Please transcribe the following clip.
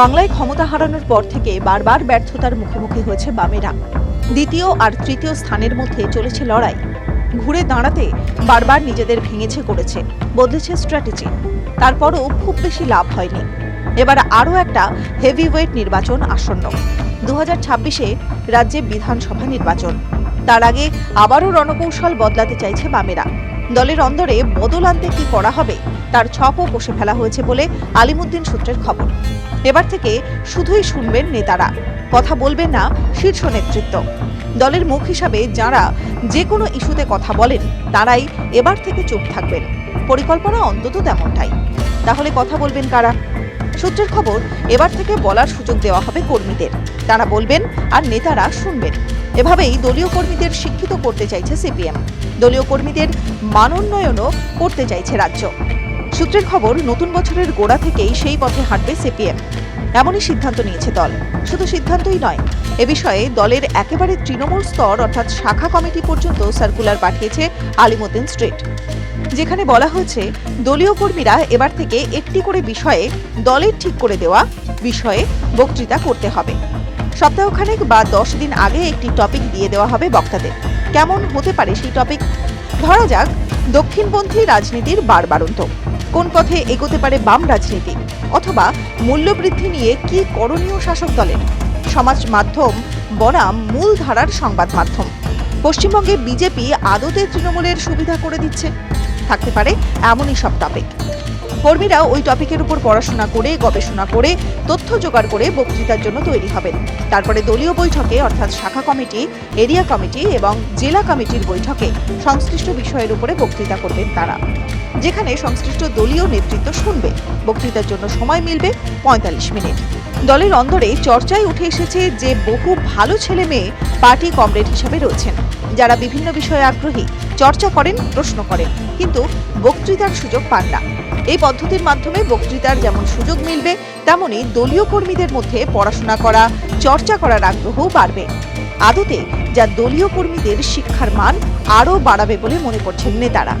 বাংলায় ক্ষমতা হারানোর পর থেকে বারবার ব্যর্থতার মুখোমুখি হয়েছে বামেরা। দ্বিতীয় আর তৃতীয় স্থানের মধ্যে চলেছে লড়াই। ঘুরে দাঁড়াতে বারবার নিজেদের ভেঙেছে করেছে, বদলেছে স্ট্র্যাটেজি তারপরও খুব বেশি লাভ হয়নি। এবার আরও একটা হেভিওয়েট নির্বাচন আসন্ন। দু হাজার ছাব্বিশে রাজ্যে বিধানসভা নির্বাচন। তার আগে আবারও রণকৌশল বদলাতে চাইছে বামেরা। দলের অন্দরে বদল আনতে কি করা হবে তার ছকও কষে ফেলা হয়েছে বলে আলিমুদ্দিন সূত্রের খবর। এবার থেকে শুধুই শুনবেন নেতারা। কথা বলবেন না শীর্ষ নেতৃত্ব। দলের মুখ হিসাবে যারা যে কোনো ইস্যুতে কথা বলেন, তারাই এবার থেকে চুপ থাকবেন। পরিকল্পনা অন্তত তেমনটাই। তাহলে কথা বলবেন কারা? সূত্রের খবর, এবার থেকে বলার সুযোগ দেওয়া হবে কর্মীদের। তারা বলবেন আর নেতারা শুনবেন। এভাবেই দলীয় কর্মীদের শিক্ষিত করতে চাইছে সিপিএম। দলীয় কর্মীদের মানোন্নয়নও করতে চাইছে রাজ্য। সূত্রের খবর, নতুন বছরের গোড়া থেকেই সেই পথে হাঁটবে সিপিএম। এমনই সিদ্ধান্ত নিয়েছে দল। শুধু সিদ্ধান্তই নয়, এ বিষয়ে দলের একেবারে তৃণমূল স্তর, অর্থাৎ শাখা কমিটি পর্যন্ত সার্কুলার পাঠিয়েছে আলিমুদ্দিন স্ট্রিট। যেখানে বলা হয়েছে, দলীয় কর্মীরা এবার থেকে একটি করে বিষয়ে দলের ঠিক করে দেওয়া বিষয়ে বক্তৃতা করতে হবে। সপ্তাহখানেক বা দশ দিন আগে একটি টপিক দিয়ে দেওয়া হবে বক্তাদের। কেমন হতে পারে সেই টপিক? ধরা যাক, দক্ষিণপন্থী রাজনীতির বারবারন্ত। কোন পথে এগোতে পারে বাম রাজনীতি অথবা মূল্যবৃদ্ধি নিয়ে কি করণীয় শাসক দলের? সমাজ মাধ্যম বনাম মূল ধারার সংবাদ মাধ্যম। পশ্চিমবঙ্গে বিজেপি আদতে তৃণমূলের সুবিধা করে দিচ্ছে। থাকতে পারে, এমনই সব টপিক কর্মীরা ওই টপিকের উপর পড়াশোনা করে, গবেষণা করে, তথ্য জোগাড় করে বক্তৃতার জন্য তৈরি হবেন। তারপরে দলীয় বৈঠকে, অর্থাৎ শাখা কমিটি, এরিয়া কমিটি এবং জেলা কমিটির বৈঠকে সংশ্লিষ্ট বিষয়ের উপরে বক্তৃতা করবেন তারা। যেখানে সংশ্লিষ্ট দলীয় নেতৃত্ব শুনবে। বক্তৃতার জন্য সময় মিলবে পঁয়তাল্লিশ মিনিট। দলের অন্দরে চর্চায় উঠে এসেছে যে বহু ভালো ছেলে মেয়ে পার্টি কমরেড হিসাবে রয়েছেন। যারা বিভিন্ন বিষয়ে আগ্রহী চর্চা করেন, প্রশ্ন করেন। কিন্তু বক্তৃতার সুযোগ পান না। এই পদ্ধতির মাধ্যমে বক্তৃতার যেমন সুযোগ মিলবে তেমনি দলীয় কর্মীদের মধ্যে পড়াশোনা করা, চর্চা করার আগ্রহ বাড়বে। আদতে যা দলীয় কর্মীদের শিক্ষার মান আরও বাড়াবে বলে মনে করছেন নেতারা।